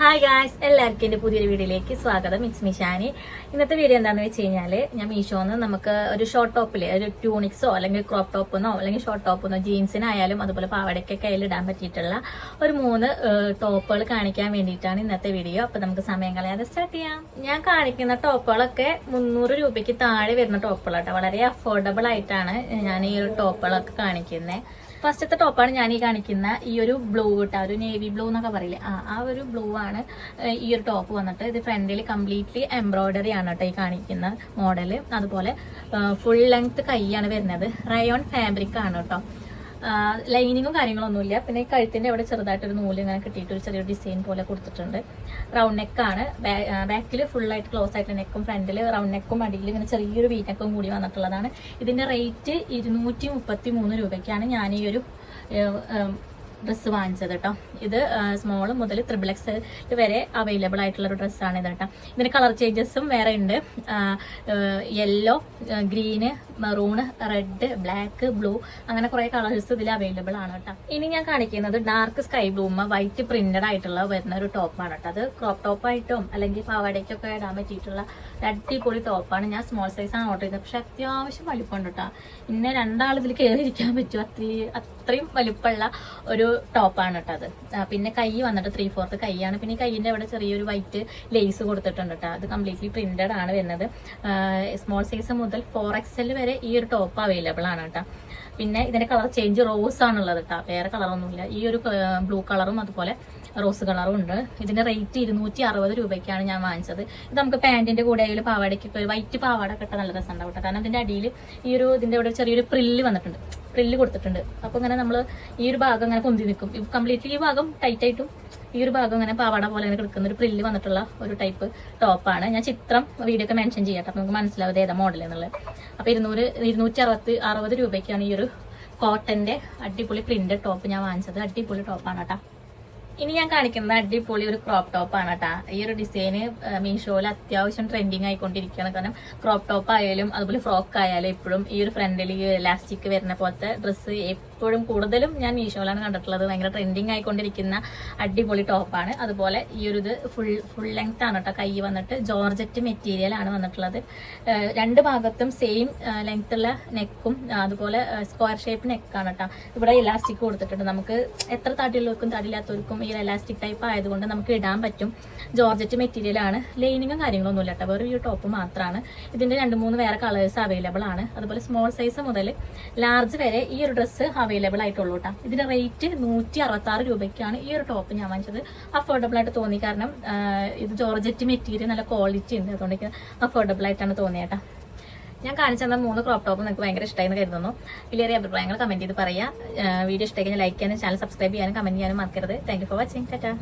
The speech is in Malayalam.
ഹായ് ഗായ്സ് എല്ലാവർക്കും എന്റെ പുതിയൊരു വീഡിയോയിലേക്ക് സ്വാഗതം. ഇറ്റ്സ് മിഷാനി ഇന്നത്തെ വീഡിയോ എന്താണെന്ന് വെച്ച് കഴിഞ്ഞാൽ ഞാൻ മീഷോന്ന് നമുക്ക് ഒരു ഷോർട്ട് ടോപ്പിൽ ഒരു ട്യൂണിക്സോ അല്ലെങ്കിൽ ക്രോപ്പ് ടോപ്പെന്നോ അല്ലെങ്കിൽ ഷോർട്ട് ടോപ്പെന്നോ ജീൻസിനായാലും അതുപോലെ കയ്യിലിടാൻ ഇടാൻ പറ്റിയിട്ടുള്ള ഒരു മൂന്ന് ടോപ്പുകൾ കാണിക്കാൻ വേണ്ടിയിട്ടാണ് ഇന്നത്തെ വീഡിയോ അപ്പോൾ നമുക്ക് സമയം കളയാതെ സ്റ്റാർട്ട് ചെയ്യാം. ഞാൻ കാണിക്കുന്ന ടോപ്പുകളൊക്കെ മുന്നൂറ് രൂപയ്ക്ക് താഴെ വരുന്ന ടോപ്പുകളാട്ടോ. വളരെ അഫോർഡബിൾ ആയിട്ടാണ് ഞാൻ ഈ ഒരു ടോപ്പുകളൊക്കെ കാണിക്കുന്നത് ഫസ്റ്റത്തെ ടോപ്പാണ് ഞാൻ ഈ കാണിക്കുന്ന ഈ ഒരു ബ്ലൂ കേട്ടോ ഒരു നേവി ബ്ലൂ എന്നൊക്കെ പറയില്ലേ. ആ ആ ഒരു ബ്ലൂ ആണ് ഈ ഒരു ടോപ്പ് വന്നിട്ട്. ഇത് ഫ്രണ്ടിൽ കംപ്ലീറ്റ്ലി എംബ്രോയിഡറി ആണ് കേട്ടോ ഈ കാണിക്കുന്ന മോഡൽ അതുപോലെ ഫുൾ ലെങ്ത് കൈയാണ് വരുന്നത്. റയോൺ ഫാബ്രിക് ആണ് കേട്ടോ. ലൈനിങ്ങും കാര്യങ്ങളൊന്നുമില്ല. പിന്നെ കഴുത്തിന്റെ അവിടെ ചെറുതായിട്ടൊരു നൂൽ ഇങ്ങനെ കിട്ടിയിട്ട് ഒരു ചെറിയൊരു ഡിസൈൻ പോലെ കൊടുത്തിട്ടുണ്ട്. റൗണ്ട് നെക്കാണ് ബാക്കിൽ ഫുള്ളായിട്ട് ക്ലോസ് ആയിട്ട് നെക്കും ഫ്രണ്ടിൽ റൗണ്ട് നെക്കും അടിയിൽ ഇങ്ങനെ ചെറിയൊരു വീ നെക്കും കൂടി വന്നിട്ടുള്ളതാണ്. ഇതിന്റെ റേറ്റ് ഇരുന്നൂറ്റി രൂപയ്ക്കാണ് ഞാൻ ഈ ഒരു ഡ്രസ്സ് വാങ്ങിച്ചത് കേട്ടോ ഇത് സ്മോൾ മുതൽ ത്രിബിൾ എക്സ് വരെ അവൈലബിൾ ആയിട്ടുള്ള ഒരു ഡ്രസ്സാണ് ഇത് കേട്ടോ ഇതിന് കളർ ചേഞ്ചസും വേറെ ഉണ്ട്. Yellow green maroon red black blue അങ്ങനെ കുറെ കളേഴ്സ് ഇതിൽ അവൈലബിൾ ആണ് കേട്ടോ ഇനി ഞാൻ കാണിക്കുന്നത് ഡാർക്ക് സ്കൈ ബ്ലൂമ വൈറ്റ് പ്രിന്റഡ് ആയിട്ടുള്ള വരുന്ന ഒരു ടോപ്പാണ് കേട്ടോ അത് ക്രോപ്പ് ടോപ്പായിട്ടും അല്ലെങ്കിൽ പാവാടയ്ക്കൊക്കെ ഇടാൻ പറ്റിയിട്ടുള്ള അടിപൊളി ടോപ്പാണ് ഞാൻ സ്മോൾ സൈസ് ആണ് ഓർഡർ ചെയ്തത്. പക്ഷെ അത്യാവശ്യം വലിപ്പമുണ്ട് കേട്ടോ ഇന്നെ രണ്ടാൾ ഇതിൽ കയറിയിരിക്കാൻ പറ്റും. അത്രയും അത്രയും വലിപ്പമുള്ള ഒരു ടോപ്പാണ് കേട്ടോ അത്. പിന്നെ കൈ വന്നിട്ട് ത്രീ ഫോർത്ത് കൈയാണ്. പിന്നെ കൈയിന്റെ അവിടെ ചെറിയൊരു വൈറ്റ് ലേസ് കൊടുത്തിട്ടുണ്ട് കേട്ടോ അത് കംപ്ലീറ്റ്ലി പ്രിന്റഡ് ആണ് വരുന്നത്. സ്മോൾ സൈസ് മുതൽ ഫോർ എക്സൽ വരെ ഈ ഒരു ടോപ്പ് അവൈലബിൾ ആണ് കേട്ടോ പിന്നെ ഇതിന്റെ കളർ ചേഞ്ച് റോസ് ആണുള്ളത് കേട്ടോ വേറെ കളറൊന്നുമില്ല ഈ ഒരു ബ്ലൂ കളറും അതുപോലെ റോസ് കളറും ഉണ്ട്. ഇതിന്റെ റേറ്റ് ഇരുന്നൂറ്റി അറുപത് രൂപയ്ക്കാണ് ഞാൻ വാങ്ങിച്ചത്. ഇത് നമുക്ക് പാന്റിന്റെ കൂടെ ആയാലും പാവാടയ്ക്കൊക്കെ വൈറ്റ് പാവാട കിട്ടാൻ നല്ല രസമുണ്ടാവും കാരണം ഇതിന്റെ അടിയിൽ ഈ ഒരു ഇതിന്റെ ഇവിടെ ചെറിയൊരു പ്രില്ല് വന്നിട്ടുണ്ട്. പ്രില്ല് കൊടുത്തിട്ടുണ്ട്. അപ്പൊ ഇങ്ങനെ നമ്മൾ ഈ ഒരു ഭാഗം ഇങ്ങനെ പൊന്തി നിൽക്കും കംപ്ലീറ്റ്ലി ഈ ഭാഗം ടൈറ്റ് ആയിട്ടും ഈ ഒരു ഭാഗം ഇങ്ങനെ പാവാട പോലെ ഇങ്ങനെ കിടക്കുന്ന ഒരു പ്രില്ല് വന്നിട്ടുള്ള ഒരു ടൈപ്പ് ടോപ്പാണ് ഞാൻ ചിത്രം വീഡിയോ ഒക്കെ മെൻഷൻ ചെയ്യട്ടെ അപ്പൊ നമുക്ക് മനസ്സിലാവും ഏതാ മോഡൽ എന്നുള്ളത്. അപ്പൊ ഇരുന്നൂറ് ഇരുന്നൂറ്റി അറുപത്തി അറുപത് രൂപയ്ക്കാണ് ഈ ഒരു കോട്ടന്റെ അടിപൊളി പ്രിന്റ് ടോപ്പ് ഞാൻ വാങ്ങിച്ചത്. അടിപൊളി ടോപ്പാണ് കേട്ടോ. ഇനി ഞാൻ കാണിക്കുന്നത് അടിപൊളി ഒരു ക്രോപ്പ് ടോപ്പ് ആണ് കേട്ടാ. ഈ ഒരു ഡിസൈന് മീഷോയിൽ അത്യാവശ്യം ട്രെൻഡിങ് ആയിക്കൊണ്ടിരിക്കുകയാണ്. കാരണം ക്രോപ്പ് ടോപ്പ് ആയാലും അതുപോലെ ഫ്രോക്ക് ആയാലും ഇപ്പോഴും ഈ ഒരു ഫ്രണ്ടിൽ ഈ ഇലാസ്റ്റിക് വരുന്ന പോലത്തെ ഡ്രസ്സ് എപ്പോഴും കൂടുതലും ഞാൻ മീഷോയിലാണ് കണ്ടിട്ടുള്ളത്. ഭയങ്കര ട്രെൻഡിങ് ആയിക്കൊണ്ടിരിക്കുന്ന അടിപൊളി ടോപ്പാണ് അതുപോലെ ഈ ഒരു ഇത് ഫുൾ ഫുൾ ലെങ്ത് ആണ് കേട്ടോ. കൈ വന്നിട്ട് ജോർജറ്റ് മെറ്റീരിയൽ ആണ് വന്നിട്ടുള്ളത്. രണ്ട് ഭാഗത്തും സെയിം ലെങ്ത് ഉള്ള നെക്കും അതുപോലെ സ്ക്വയർ ഷേപ്പ് നെക്കാണ് കേട്ടോ. ഇവിടെ ഇലാസ്റ്റിക് കൊടുത്തിട്ടുണ്ട്. നമുക്ക് എത്ര തടിയുള്ളവർക്കും തടിയില്ലാത്തവർക്കും ഈ ഇലാസ്റ്റിക് ടൈപ്പ് ആയതുകൊണ്ട് നമുക്ക് ഇടാൻ പറ്റും. ജോർജറ്റ് മെറ്റീരിയൽ ആണ്. ലൈനിങ്ങും കാര്യങ്ങളൊന്നും ഇല്ല കേട്ടോ. വെറും ഈ ടോപ്പ് മാത്രമാണ് ഇതിന്റെ രണ്ട് മൂന്ന് വേറെ കളേഴ്സ് അവൈലബിൾ ആണ്. അതുപോലെ സ്മോൾ സൈസ് മുതൽ ലാർജ് വരെ ഈ ഒരു ഡ്രസ്സ് അവൈലബിൾ ആയിട്ടുള്ളൂ കേട്ടോ ഇതിന്റെ റേറ്റ് നൂറ്റി അറുപത്തി ആറ് രൂപയ്ക്കാണ് ഈ ഒരു ടോപ്പ് ഞാൻ വാങ്ങിച്ചത്. അഫോർഡബിൾ ആയിട്ട് തോന്നി. കാരണം ഇത് ജോർജറ്റ് മെറ്റീരിയൽ നല്ല ക്വാളിറ്റി ഉണ്ട്. അതുകൊണ്ട് അഫോർഡബിൾ ആയിട്ടാണ് തോന്നിയത് കേട്ടോ ഞാൻ കാണിച്ചു തന്ന മൂന്ന് ക്രോപ്പ് ടോപ്പ് നിങ്ങൾക്ക് ഭയങ്കര ഇഷ്ടമായി എന്ന് കരുതുന്നു. വലിയ അഭിപ്രായങ്ങൾ കമന്റ് ചെയ്ത് പറയാം. വീഡിയോ ഇഷ്ടമായി ലൈക്ക് ചെയ്യാനും ചാനൽ സബ്സ്ക്രൈബ് ചെയ്യാനും കമന്റ് ചെയ്യാനും മറക്കരുത്. Thank for watching Tata